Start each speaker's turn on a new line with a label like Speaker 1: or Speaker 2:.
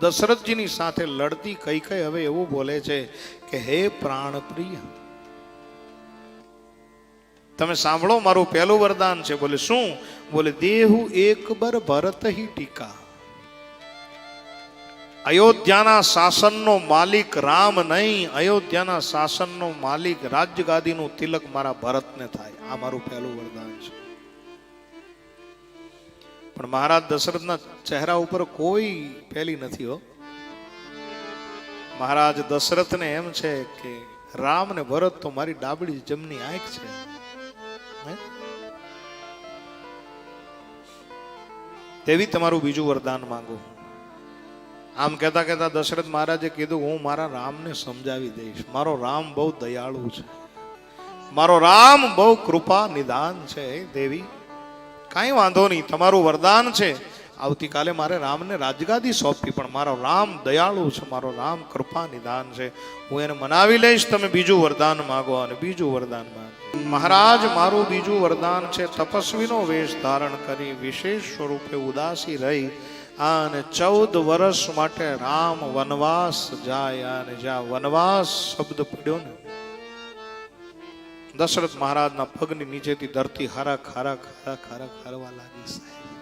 Speaker 1: દશરથજીની સાથે લડતી કઈ કઈ હવે એવું બોલે છે કે, હે પ્રાણ પ્રિય તમે સાંભળો, મારું પહેલું વરદાન છે. બોલે, શું? બોલે, દેહુ એક બર ભરત હિ ટીકા. અયોધ્યાના શાસનનો માલિક રામ નહીં, અયોધ્યાના શાસનનો માલિક રાજગાદીનું તિલક મારા ભરતને થાય. આ મારું પહેલું વરદાન છે. પણ મહારાજ દશરથના ચહેરા ઉપર કોઈ પેલી નથી હો. મહારાજ દશરથને એમ છે કે રામ ને ભરત તો મારી ડાબડી જમની આંખ છે. તેવી તમારું બીજું વરદાન માંગુ. આમ કહેતા કહેતા દશરથ મહારાજે કીધું, હું મારા રામને સમજાવી દઈશ. મારો રામ બહુ દયાળુ છે. મારો રામ બહુ કૃપા નિદાન છે દેવી. કાંઈ વાંધો નહીં, તમારું વરદાન છે. આવતીકાલે મારે રામને રાજગાદી સોંપવી, પણ મારો રામ દયાળુ છે, મારો રામ કૃપા નિદાન છે. હું એને મનાવી લઈશ, તમે બીજું વરદાન માગો અને બીજું વરદાન માગો મહારાજ, મારું બીજું વરદાન છે, તપસ્વીનો વેશ ધારણ કરી, વિશેષ સ્વરૂપે ઉદાસી રહી, અને ચૌદ વર્ષ માટે રામ વનવાસ જાય, અને જ્યાં વનવાસ શબ્દ પડ્યો ને દશરથ મહારાજના પગની નીચેથી ધરતી હરખ હરખ હરખ હરખ હરવા લાગી સાહેબ.